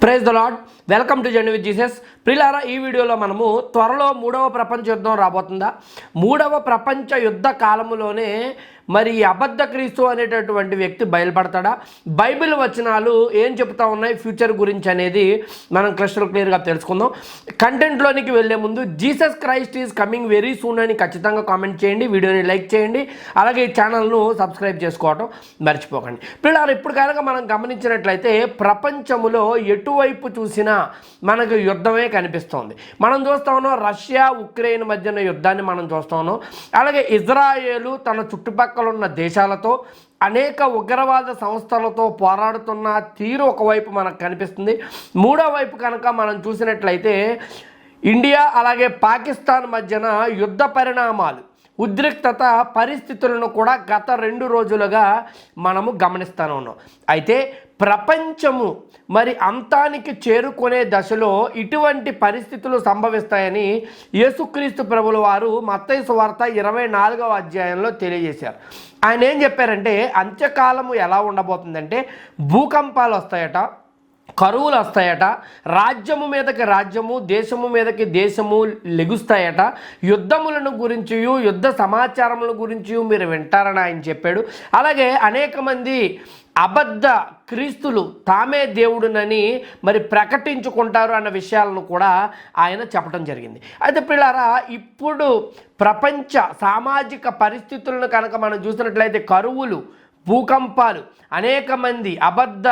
Praise the Lord welcome to journey with Jesus ప్రిలారా ఈ వీడియోలో మనము త్వరలో మూడవ ప్రపంచ యుద్ధం రాబోతుందా? మూడవ ప్రపంచ యుద్ధ కాలములోనే మరి ఈ అబద్ధ క్రీస్తు అనేటటువంటి వ్యక్తి బయలుపడతాడా? బైబిల్ వచనాలు ఏం చెప్తా ఉన్నాయి? ఫ్యూచర్ గురించి అనేది మనం క్లిస్టల్ క్లియర్గా తెలుసుకుందాం. కంటెంట్లోనికి వెళ్ళే ముందు Jesus Christ is coming very soon అని ఖచ్చితంగా కామెంట్ చేయండి వీడియోని లైక్ చేయండి అలాగే ఈ ఛానల్ను సబ్స్క్రైబ్ చేసుకోవటం మర్చిపోకండి. పిల్లలు ఇప్పుడు కనుక మనం గమనించినట్లయితే ప్రపంచములో ఎటువైపు చూసినా మనకు యుద్ధమే కనిపిస్తోంది. మనం చూస్తా ఉన్నాం రష్యా ఉక్రెయిన్ మధ్యన యుద్ధాన్ని మనం చూస్తా ఉన్నాం. అలాగే ఇజ్రాయేలు తన చుట్టుపక్కల ఉన్న దేశాలతో అనేక ఉగ్రవాద సంస్థలతో పోరాడుతున్న తీరు ఒకవైపు మనకు కనిపిస్తుంది. మూడో వైపు కనుక మనం చూసినట్లయితే ఇండియా అలాగే పాకిస్తాన్ మధ్యన యుద్ధ పరిణామాలు. ఉద్రిక్తత పరిస్థితులను కూడా గత రెండు రోజులుగా మనము గమనిస్తూనే ఉన్నాం. అయితే ప్రపంచము మరి అంతానికి చేరుకునే దశలో ఇటువంటి పరిస్థితులు సంభవిస్తాయని యేసుక్రీస్తు ప్రభుల వారు మత్తయి సువార్త ఇరవై నాలుగవ అధ్యాయంలో తెలియజేశారు. ఆయన ఏం చెప్పారంటే అంత్యకాలము ఎలా ఉండబోతుందంటే భూకంపాలు వస్తాయట కరువులు వస్తాయట. రాజ్యము మీదకి రాజ్యము దేశము మీదకి దేశము లెగుస్తాయట. యుద్ధములను గురించి యుద్ధ సమాచారముల గురించి మీరు వింటారని ఆయన చెప్పాడు. అలాగే అనేక మంది అబద్ధ క్రీస్తులు తామే దేవుడునని మరి ప్రకటించుకుంటారు అన్న విషయాలను కూడా ఆయన చెప్పడం జరిగింది. అయితే పిల్లారా ఇప్పుడు ప్రపంచ సామాజిక పరిస్థితులను కనుక మనం చూసినట్లయితే కరువులు భూకంపాలు అనేక మంది అబద్ధ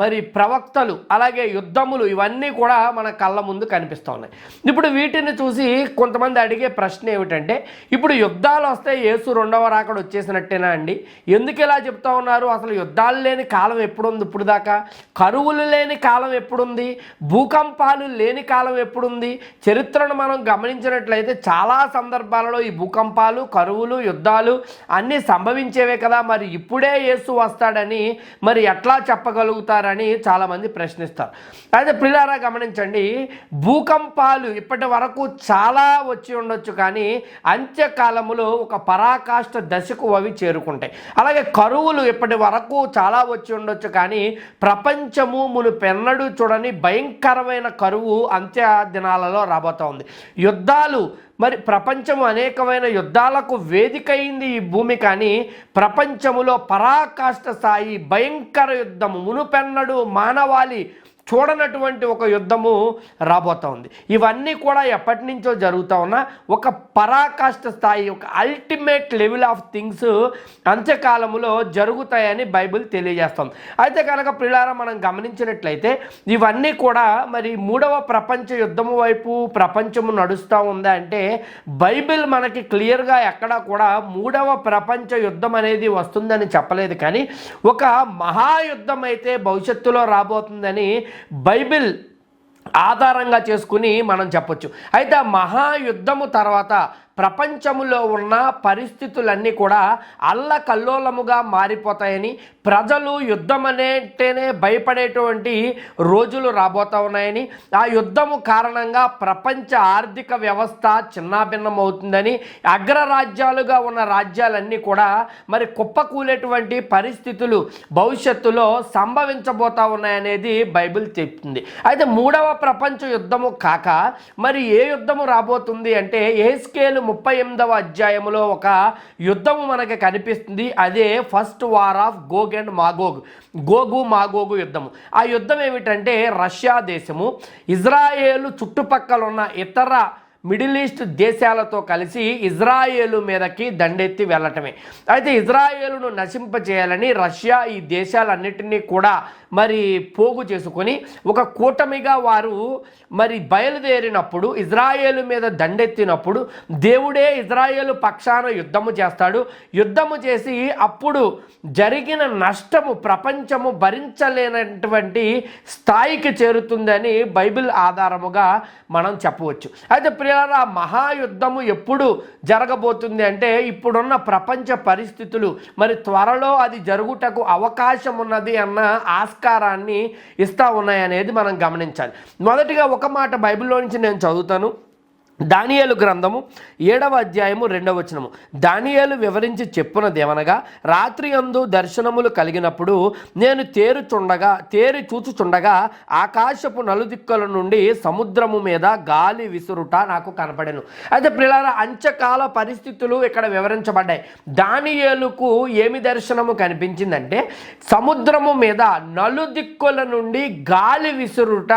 మరి ప్రవక్తలు అలాగే యుద్ధములు ఇవన్నీ కూడా మన కళ్ళ ముందు కనిపిస్తూ ఉన్నాయి. ఇప్పుడు వీటిని చూసి కొంతమంది అడిగే ప్రశ్న ఏమిటంటే ఇప్పుడు యుద్ధాలు వస్తే యేసు రెండవ రాకడ వచ్చేసినట్టేనా అండి? ఎందుకు ఇలా చెప్తా ఉన్నారు? అసలు యుద్ధాలు లేని కాలం ఎప్పుడుంది ఇప్పుడు దాకా? కరువులు లేని కాలం ఎప్పుడుంది? భూకంపాలు లేని కాలం ఎప్పుడుంది? చరిత్రను మనం గమనించినట్లయితే చాలా సందర్భాలలో ఈ భూకంపాలు కరువులు యుద్ధాలు అన్నీ సంభవించేవే కదా. మరి ఇప్పుడే యేసు వస్తాడని మరి ఎట్లా చెప్పగలుగుతారు? చేశారని చాలామంది ప్రశ్నిస్తారు. అయితే ప్రిలారా గమనించండి భూకంపాలు ఇప్పటి వరకు చాలా వచ్చి ఉండొచ్చు కానీ అంత్యకాలములో ఒక పరాకాష్ఠ దశకు అవి చేరుకుంటాయి. అలాగే కరువులు ఇప్పటి వరకు చాలా వచ్చి ఉండొచ్చు కానీ ప్రపంచము మును పెన్నడు చూడని భయంకరమైన కరువు అంత్య దినాలలో రాబోతోంది. యుద్ధాలు మరి ప్రపంచం అనేకమైన యుద్ధాలకు వేదికైంది ఈ భూమి కానీ ప్రపంచములో పరాకాష్ఠ స్థాయి భయంకర యుద్ధము మునుపెన్నడు మానవాళి చూడనటువంటి ఒక యుద్ధము రాబోతా ఉంది. ఇవన్నీ కూడా ఎప్పటి నుంచో జరుగుతూ ఉన్న ఒక పరాకాష్ఠ స్థాయి ఒక అల్టిమేట్ లెవెల్ ఆఫ్ థింగ్స్ అంత్యకాలములో జరుగుతాయని బైబిల్ తెలియజేస్తుంది. అయితే కనుక పిల్లారా మనం గమనించినట్లయితే ఇవన్నీ కూడా మరి మూడవ ప్రపంచ యుద్ధము వైపు ప్రపంచము నడుస్తూ ఉందా అంటే బైబిల్ మనకి క్లియర్గా ఎక్కడా కూడా మూడవ ప్రపంచ యుద్ధం అనేది వస్తుందని చెప్పలేదు. కానీ ఒక మహాయుద్ధం అయితే భవిష్యత్తులో రాబోతుందని బైబిల్ ఆధారంగా చేసుకుని మనం చెప్పొచ్చు. అయితే ఆ మహాయుద్ధము తర్వాత ప్రపంచములో ఉన్న పరిస్థితులన్నీ కూడా అల్లకల్లోలముగా మారిపోతాయని ప్రజలు యుద్ధం అనేటేనే భయపడేటువంటి రోజులు రాబోతా ఉన్నాయని ఆ యుద్ధము కారణంగా ప్రపంచ ఆర్థిక వ్యవస్థ చిన్నాభిన్నమవుతుందని అగ్రరాజ్యాలుగా ఉన్న రాజ్యాలన్నీ కూడా మరి కుప్పకూలేటువంటి పరిస్థితులు భవిష్యత్తులో సంభవించబోతా ఉన్నాయనేది బైబిల్ చెప్తుంది. అయితే మూడవ ప్రపంచ యుద్ధము కాక మరి ఏ యుద్ధము రాబోతుంది అంటే ఏ స్కేలు ముప్పై ఎనిమిదవ అధ్యాయంలో ఒక యుద్ధము మనకి కనిపిస్తుంది. అదే first war of Gog and Magog Gog Magog యుద్ధము. ఆ యుద్ధం ఏమిటంటే రష్యా దేశము. ఇజ్రాయేల్ చుట్టుపక్కల ఉన్న ఇతర మిడిల్ ఈస్ట్ దేశాలతో కలిసి ఇజ్రాయేలు మీదకి దండెత్తి వెళ్ళటమే. అయితే ఇజ్రాయేలును నశింపజేయాలని రష్యా ఈ దేశాలన్నిటినీ కూడా మరి పోగు చేసుకొని ఒక కూటమిగా వారు మరి బయలుదేరినప్పుడు ఇజ్రాయేలు మీద దండెత్తినప్పుడు దేవుడే ఇజ్రాయేలు పక్షాన యుద్ధము చేస్తాడు. యుద్ధము చేసి అప్పుడు జరిగిన నష్టము ప్రపంచము భరించలేనటువంటి స్థాయికి చేరుతుందని బైబిల్ ఆధారముగా మనం చెప్పవచ్చు. అయితే ప్రియ ఆ మహాయుద్ధము ఎప్పుడు జరగబోతుంది అంటే ఇప్పుడున్న ప్రపంచ పరిస్థితులు. మరి త్వరలో అది జరుగుటకు అవకాశం ఉన్నది అన్న ఆస్కారాన్ని ఇస్తా ఉన్నాయనేది మనం గమనించాలి. మొదటిగా ఒక మాట బైబిల్లో నుంచి నేను చదువుతాను. దానియేలు గ్రంథము ఏడవ అధ్యాయము రెండవ వచనము. దానియేలు వివరించి చెప్పునదేమనగా రాత్రి అందు దర్శనములు కలిగినప్పుడు నేను తేరుచుండగా తేరి చూచుచుండగా ఆకాశపు నలుదిక్కుల నుండి సముద్రము మీద గాలి విసురుట నాకు కనపడెను. అయితే పిల్లల అంచకాల పరిస్థితులు ఇక్కడ వివరించబడ్డాయి. దానియేలుకు ఏమి దర్శనము కనిపించిందంటే సముద్రము మీద నలుదిక్కుల నుండి గాలి విసురుట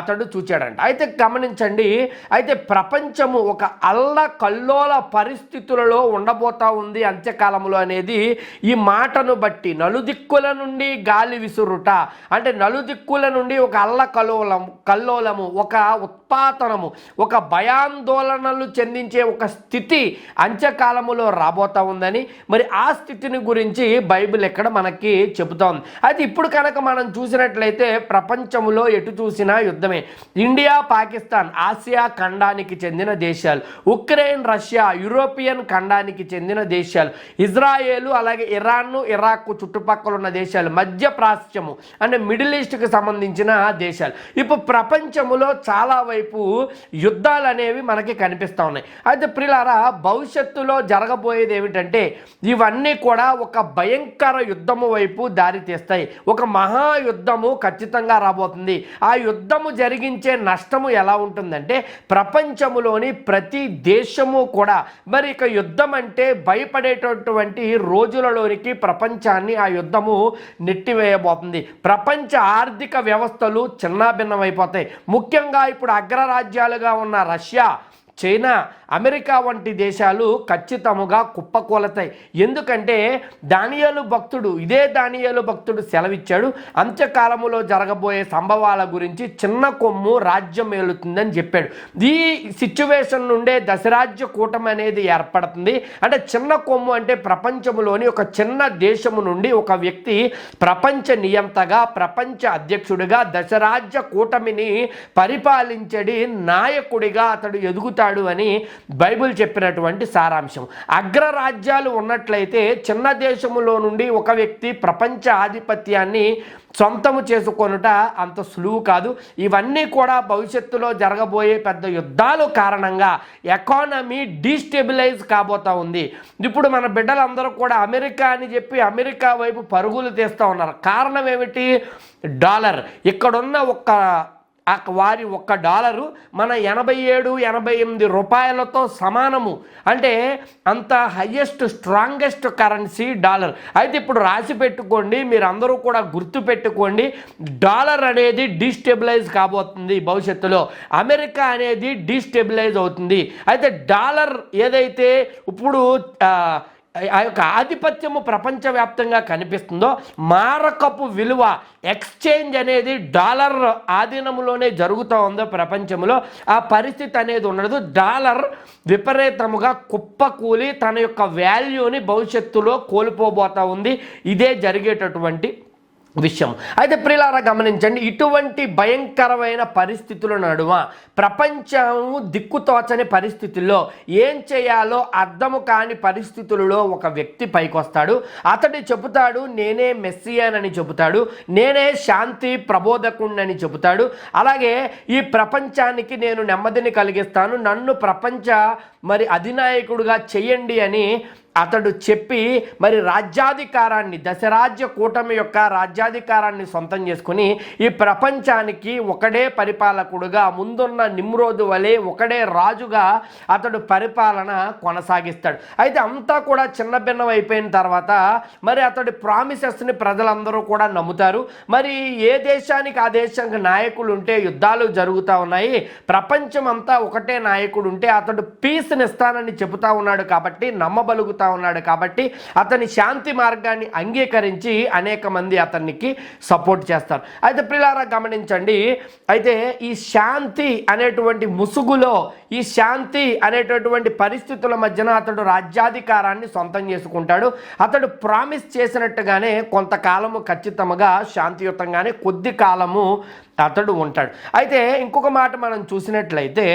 అతడు చూచాడంట. అయితే గమనించండి అయితే ప్రపంచ ప్రపంచము ఒక అల్ల కల్లోల పరిస్థితులలో ఉండబోతా ఉంది అంత్యకాలంలో అనేది ఈ మాటను బట్టి. నలుదిక్కుల నుండి గాలి విసురుట. అంటే నలుదిక్కుల నుండి ఒక అల్ల కల్లోలం కల్లోలము ఒక ఉత్పాతనము ఒక భయాందోళనలు చెందించే ఒక స్థితి అంత్యకాలములో రాబోతా ఉందని మరి ఆ స్థితిని గురించి బైబిల్ ఎక్కడ మనకి చెబుతోంది. అయితే ఇప్పుడు కనుక మనం చూసినట్లయితే ప్రపంచంలో ఎటు చూసినా యుద్ధమే. ఇండియా పాకిస్తాన్ ఆసియా ఖండానికి చెందిన దేశాలు. ఉక్రెయిన్ రష్యా యూరోపియన్ ఖండానికి చెందిన దేశాలు. ఇజ్రాయేలు అలాగే ఇరాన్ను ఇరాక్ చుట్టుపక్కల ఉన్న దేశాలు. మధ్య ప్రాచ్యము అంటే మిడిల్ ఈస్ట్కి సంబంధించిన దేశాలు. ఇప్పుడు ప్రపంచములో చాలా వైపు యుద్ధాలు అనేవి మనకి కనిపిస్తూ ఉన్నాయి. అయితే ప్రిలారా భవిష్యత్తులో జరగబోయేది ఏమిటంటే ఇవన్నీ కూడా ఒక భయంకర యుద్ధము వైపు దారి తీస్తాయి. ఒక మహాయుద్ధము ఖచ్చితంగా రాబోతుంది. ఆ యుద్ధము జరిగించే నష్టము ఎలా ఉంటుందంటే ప్రపంచం ప్రపంచములోని ప్రతి దేశము కూడా మరి ఇక యుద్ధం అంటే భయపడేటటువంటి రోజులలోనికి ప్రపంచాన్ని ఆ యుద్ధము నెట్టివేయబోతుంది. ప్రపంచ ఆర్థిక వ్యవస్థలు చిన్నాభిన్నమైపోతాయి. ముఖ్యంగా ఇప్పుడు అగ్రరాజ్యాలుగా ఉన్న రష్యా చైనా అమెరికా వంటి దేశాలు ఖచ్చితముగా కుప్పకూలతాయి. ఎందుకంటే దానియాలు భక్తుడు ఇదే దానియాలు భక్తుడు సెలవిచ్చాడు. అంత్యకాలములో జరగబోయే సంభవాల గురించి చిన్న కొమ్ము రాజ్యం ఏలుతుందని చెప్పాడు. ఈ సిచ్యువేషన్ నుండే దశరాజ్య కూటమి అనేది ఏర్పడుతుంది. అంటే చిన్న కొమ్ము అంటే ప్రపంచంలోని ఒక చిన్న దేశము నుండి ఒక వ్యక్తి ప్రపంచ నియంతగా ప్రపంచ అధ్యక్షుడిగా దశరాజ్య కూటమిని పరిపాలించడి నాయకుడిగా అతడు ఎదుగుతాడు అని బైబిల్ చెప్పినటువంటి సారాంశం. అగ్రరాజ్యాలు ఉన్నట్లయితే చిన్న దేశములో నుండి ఒక వ్యక్తి ప్రపంచ ఆధిపత్యాన్ని సొంతము చేసుకొనుట అంత సులువు కాదు. ఇవన్నీ కూడా భవిష్యత్తులో జరగబోయే పెద్ద యుద్ధాలు కారణంగా ఎకానమీ డీస్టెబిలైజ్ కాబోతా ఉంది. ఇప్పుడు మన బిడ్డలందరూ కూడా అమెరికా అని చెప్పి అమెరికా వైపు పరుగులు తీస్తూ ఉన్నారు. కారణం ఏమిటి? డాలర్. ఇక్కడున్న ఒక్క వారి ఒక్క డాలరు మన ఎనభై ఏడు ఎనభై ఎనిమిది రూపాయలతో సమానము. అంటే అంత హయ్యెస్ట్ స్ట్రాంగెస్ట్ కరెన్సీ డాలర్. అయితే ఇప్పుడు రాసి పెట్టుకోండి మీరు అందరూ కూడా గుర్తు పెట్టుకోండి డాలర్ అనేది డిస్టెబిలైజ్ కాబోతుంది భవిష్యత్తులో. అమెరికా అనేది డిస్టెబిలైజ్ అవుతుంది. అయితే డాలర్ ఏదైతే ఇప్పుడు ఆ, యొక్క ఆధిపత్యము ప్రపంచవ్యాప్తంగా కనిపిస్తుందో మారకపు విలువ ఎక్స్చేంజ్ అనేది డాలర్ ఆధీనంలోనే జరుగుతూ ఉందో ప్రపంచంలో ఆ పరిస్థితి అనేది ఉండదు. డాలర్ విపరీతముగా కుప్పకూలి తన యొక్క వాల్యూని భవిష్యత్తులో కోల్పోబోతా ఉంది. ఇదే జరిగేటటువంటి విషయం. అయితే ప్రియులారా గమనించండి ఇటువంటి భయంకరమైన పరిస్థితుల నడుమ ప్రపంచము దిక్కుతోచని పరిస్థితుల్లో ఏం చేయాలో అర్థము కాని పరిస్థితులలో ఒక వ్యక్తి పైకొస్తాడు. అతడు చెబుతాడు నేనే మెస్సియానని చెబుతాడు నేనే శాంతి ప్రబోధకుణ్ణని చెబుతాడు. అలాగే ఈ ప్రపంచానికి నేను నెమ్మదిని కలిగిస్తాను నన్ను ప్రపంచ మరి అధినాయకుడుగా చెయ్యండి అని అతడు చెప్పి మరి రాజ్యాధికారాన్ని దశరాజ్య కూటమి యొక్క రాజ్యాధికారాన్ని సొంతం చేసుకుని ఈ ప్రపంచానికి ఒకడే పరిపాలకుడుగా ముందున్న నిమ్రోదు వలె ఒకడే రాజుగా అతడు పరిపాలన కొనసాగిస్తాడు. అయితే అంతా కూడా చిన్న భిన్నం అయిపోయిన తర్వాత మరి అతడి ప్రామిసెస్ని ప్రజలందరూ కూడా నమ్ముతారు. మరి ఏ దేశానికి ఆ దేశానికి నాయకులు ఉంటే యుద్ధాలు జరుగుతూ ఉన్నాయి. ప్రపంచం అంతా ఒకటే నాయకుడు ఉంటే అతడు పీస్ని ఇస్తానని చెబుతా ఉన్నాడు కాబట్టి నమ్మబలుగుతా ఉన్నాడు కాబట్టి అతని శాంతి మార్గాన్ని అంగీకరించి అనేక మంది అతనికి సపోర్ట్ చేస్తారు. అయితే పిల్లారా గమనించండి అయితే ఈ శాంతి అనేటువంటి ముసుగులో ఈ శాంతి అనేటటువంటి పరిస్థితుల మధ్యన అతడు రాజ్యాధికారాన్ని సొంతం చేసుకుంటాడు. అతడు ప్రామిస్ చేసినట్టుగానే కొంతకాలము ఖచ్చితంగా శాంతియుతంగానే కొద్ది కాలము అతడు ఉంటాడు. అయితే ఇంకొక మాట మనం చూసినట్లయితే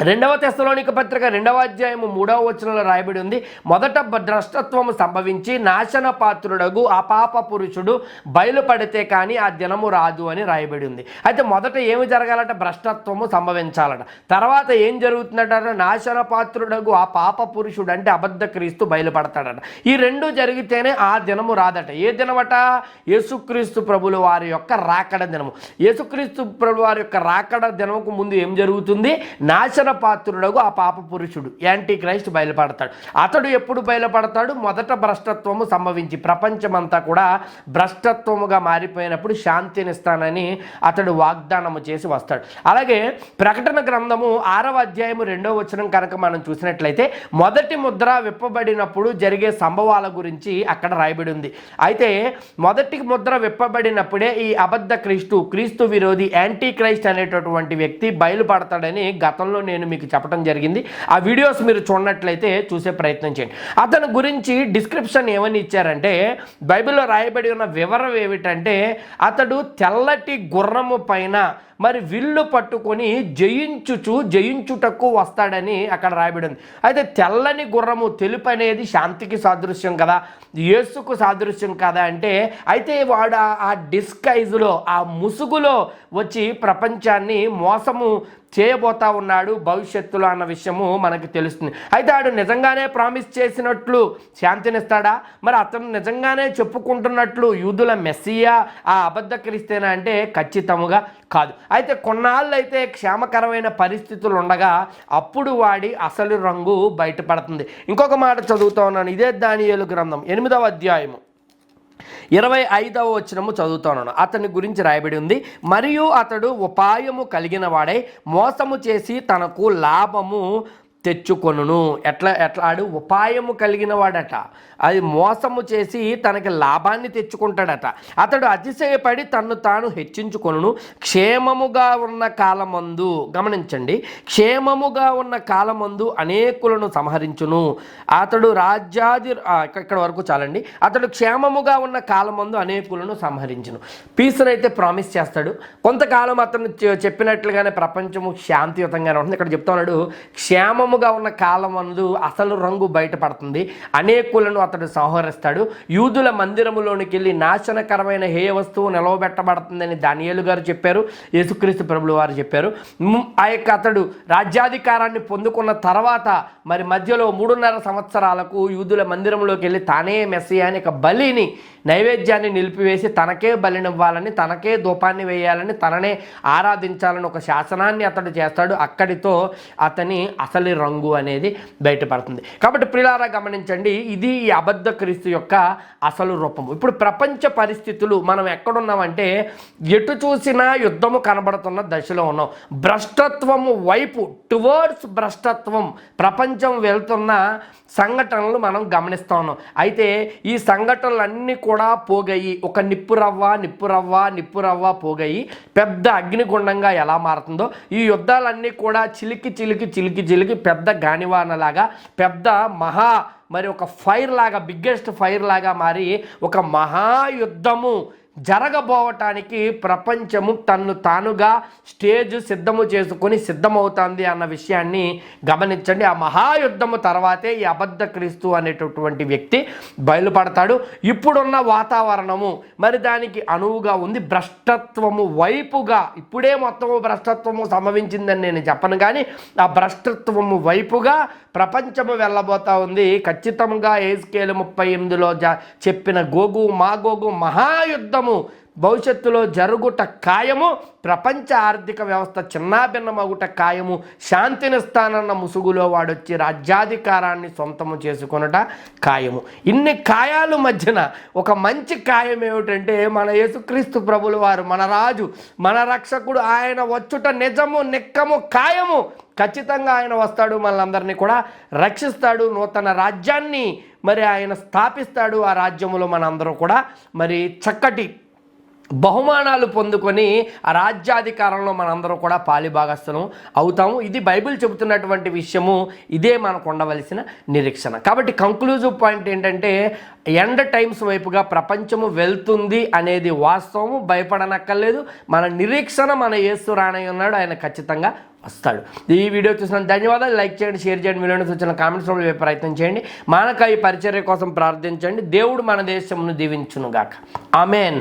రెండవ తెస్తలోనిక పత్రిక రెండవ అధ్యాయము మూడవ వచనంలో రాయబడి ఉంది. మొదట భ్రష్టత్వము సంభవించి నాశన పాత్రుడగు ఆ పాప పురుషుడు బయలుపడితే కానీ ఆ దినము రాదు అని రాయబడి ఉంది. అయితే మొదట ఏమి జరగాలట? భ్రష్టత్వము సంభవించాలట. తర్వాత ఏం జరుగుతుందట నాశన పాత్రుడగు ఆ పాప పురుషుడు అంటే అబద్ధ క్రీస్తు బయలుపడతాడట. ఈ రెండు జరిగితేనే ఆ దినము రాదట. ఏ దినమట? యేసుక్రీస్తు ప్రభుల వారి యొక్క రాకడ దినము. యేసుక్రీస్తు ప్రభు వారి యొక్క రాకడ దినముకు ముందు ఏం జరుగుతుంది? నాశన పాత్రుడగు ఆ పాప పురుషుడు. యాంటీ క్రైస్ట్ బయలుపడతాడు. అతడు ఎప్పుడు బయలుపడతాడు? మొదట భ్రష్టత్వము సంభవించి ప్రపంచమంతా కూడా భ్రష్టత్వముగా మారిపోయినప్పుడు శాంతినిస్తానని అతడు వాగ్దానము చేసి వస్తాడు. అలాగే ప్రకటన గ్రంథము ఆరవ అధ్యాయము రెండవ వచనం కనుక మనం చూసినట్లయితే మొదటి ముద్ర విప్పబడినప్పుడు జరిగే సంభవాల గురించి అక్కడ రాయబడి ఉంది అయితే మొదటి ముద్ర విప్పబడినప్పుడే ఈ అబద్ధ క్రీస్తు క్రీస్తు విరోధి యాంటీ క్రైస్ట్ అనేటటువంటి వ్యక్తి బయలుపడతాడని గతంలో నేను నేను మీకు చెప్పడం జరిగింది. ఆ వీడియోస్ మీరు చూడనట్లయితే చూసే ప్రయత్నం చేయండి. అతని గురించి డిస్క్రిప్షన్ ఏమని ఇచ్చారంటే బైబిల్లో రాయబడి ఉన్న వివరం ఏమిటంటే అతడు తెల్లటి గుర్రము పైన మరి విల్లు పట్టుకొని జయించుచు జయించుటకు వస్తాడని అక్కడ రాయబడి ఉంది. అయితే తెల్లని గుర్రము తెలుపు అనేది శాంతికి సాదృశ్యం కదా యేసుకు సాదృశ్యం కదా అంటే అయితే వాడు ఆ డిస్కైజ్లో ఆ ముసుగులో వచ్చి ప్రపంచాన్ని మోసము చేయబోతా ఉన్నాడు భవిష్యత్తులో అన్న విషయము మనకి తెలుస్తుంది. అయితే ఆడు నిజంగానే ప్రామిస్ చేసినట్లు శాంతినిస్తాడా? మరి అతను నిజంగానే చెప్పుకుంటున్నట్లు యూదుల మెస్సియా ఆ అబద్ధకరిస్తేనా అంటే ఖచ్చితముగా కాదు. అయితే కొన్నాళ్ళు అయితే క్షేమకరమైన పరిస్థితులు ఉండగా అప్పుడు వాడి అసలు రంగు బయటపడుతుంది. ఇంకొక మాట చదువుతా ఉన్నాను. ఇదే దానియేలు గ్రంథం ఎనిమిదవ అధ్యాయము. ఇరవై ఐదవ వచనము చదువుతున్నాను అతని గురించి రాయబడి ఉంది. మరియు అతడు ఉపాయము కలిగిన వాడై మోసము చేసి తనకు లాభము తెచ్చుకొనును. ఎట్లా ఎట్లా? ఆడు ఉపాయము కలిగిన వాడట. అది మోసము చేసి తనకి లాభాన్ని తెచ్చుకుంటాడట. అతడు అతిశయపడి తన్ను తాను హెచ్చించుకొనును. క్షేమముగా ఉన్న కాలమందు గమనించండి. క్షేమముగా ఉన్న కాలమందు అనేకులను సంహరించును. అతడు రాజ్యాది ఇక్కడ వరకు చాలండి. అతడు క్షేమముగా ఉన్న కాలమందు అనేకులను సంహరించును. పీస్ని అయితే ప్రామిస్ చేస్తాడు. కొంతకాలం అతను చె- చెప్పినట్లుగానే ప్రపంచము శాంతియుతంగానే ఉంటుంది. ఇక్కడ చెప్తా ఉన్నాడు క్షేమముగా ఉన్న కాలమందు అసలు రంగు బయటపడుతుంది. అనేకులను అతడు సంహరిస్తాడు. యూదుల మందిరములోనికి వెళ్ళి నాశనకరమైన హేయ వస్తువు నిలవబెట్టబడుతుందని దానియేలు గారు చెప్పారు. యేసుక్రీస్తు ప్రభులు వారు చెప్పారు. ఆ యొక్క అతడు రాజ్యాధికారాన్ని పొందుకున్న తర్వాత మరి మధ్యలో మూడున్నర సంవత్సరాలకు యూదుల మందిరంలోకి వెళ్ళి తానే మెస్సి అని ఒక బలిని నైవేద్యాన్ని నిలిపివేసి తనకే బలినివ్వాలని తనకే ధూపాన్ని వేయాలని తననే ఆరాధించాలని ఒక శాసనాన్ని అతడు చేస్తాడు. అక్కడితో అతని అసలు రంగు అనేది బయటపడుతుంది. కాబట్టి ప్రిలారా గమనించండి ఇది ఈ అబద్ధ క్రీస్తు యొక్క అసలు రూపము. ఇప్పుడు ప్రపంచ పరిస్థితులు మనం ఎక్కడున్నామంటే ఎటు చూసినా యుద్ధము కనబడుతున్న దశలో ఉన్నాం. భ్రష్టత్వము వైపు టువర్డ్స్ భ్రష్టత్వం ప్రపంచం వెళ్తున్న సంఘటనలు మనం గమనిస్తూ ఉన్నాం. అయితే ఈ సంఘటనలన్నీ కూడా పోగయి. ఒక నిప్పు రవ్వ నిప్పు రవ్వ నిప్పు రవ్వ పోగయి. పెద్ద అగ్నిగుండంగా ఎలా మారుతుందో ఈ యుద్ధాలన్నీ కూడా చిలికి చిలికి చిలికి చిలికి పెద్ద గానివానలాగా పెద్ద మహా మరి ఒక ఫైర్ లాగా బిగ్గెస్ట్ ఫైర్ లాగా మారి ఒక మహాయుద్ధము జరగబోవటానికి ప్రపంచము తన్ను తానుగా స్టేజ్ సిద్ధము చేసుకొని సిద్ధమవుతుంది అన్న విషయాన్ని గమనించండి. ఆ మహాయుద్ధము తర్వాతే ఈ అబద్ధ క్రీస్తు అనేటటువంటి వ్యక్తి బయలుపడతాడు. ఇప్పుడున్న వాతావరణము మరి దానికి అనువుగా ఉంది. భ్రష్టత్వము వైపుగా ఇప్పుడే మొత్తము భ్రష్టత్వము సంభవించిందని నేను చెప్పను కానీ ఆ భ్రష్టత్వము వైపుగా ప్రపంచము వెళ్ళబోతా ఉంది. ఖచ్చితంగా ఏజ్కేలు ముప్పై ఎనిమిదిలో జ చెప్పిన గోగు మా గోగు మహాయుద్ధం మహాయుద్ధము భవిష్యత్తులో జరుగుట ఖాయము ప్రపంచ ఆర్థిక వ్యవస్థ చిన్నాభిన్నమగుట ఖాయము శాంతినిస్తానన్న ముసుగులో వాడొచ్చి రాజ్యాధికారాన్ని సొంతము చేసుకొనుట ఖాయము. ఇన్ని ఖాయాలు మధ్యన ఒక మంచి ఖాయం ఏమిటంటే మన యేసుక్రీస్తు ప్రభులు వారు మన రాజు మన రక్షకుడు ఆయన వచ్చుట నిజము నిక్కము ఖాయము ఖచ్చితంగా ఆయన వస్తాడు మనందరినీ కూడా రక్షిస్తాడు నూతన రాజ్యాన్ని మరి ఆయన స్థాపిస్తాడు ఆ రాజ్యములో మనందరూ కూడా. మరి చక్కటి బహుమానాలు పొందుకొని ఆ రాజ్యాధికారంలో మనందరం కూడా పాలిభాగస్థలం అవుతాము. ఇది బైబిల్ చెబుతున్నటువంటి విషయము. ఇదే మనకు ఉండవలసిన నిరీక్షణ. కాబట్టి కంక్లూజివ్ పాయింట్ ఏంటంటే ఎండ్ టైమ్స్ వైపుగా ప్రపంచము వెళ్తుంది అనేది వాస్తవము. భయపడనక్కర్లేదు. మన నిరీక్షణ మన యేసు రానయ్య ఉన్నాడు. ఆయన ఖచ్చితంగా వస్తాడు. ఈ వీడియో చూసిన ధన్యవాదాలు. లైక్ చేయండి షేర్ చేయండి. మీలోని సూచన కామెంట్స్ రూపంలో ప్రయత్నం చేయండి. మానక ఈ పరిచర్య కోసం ప్రార్థించండి. దేవుడు మన దేశమును దీవించునుగాక. ఆమెన్.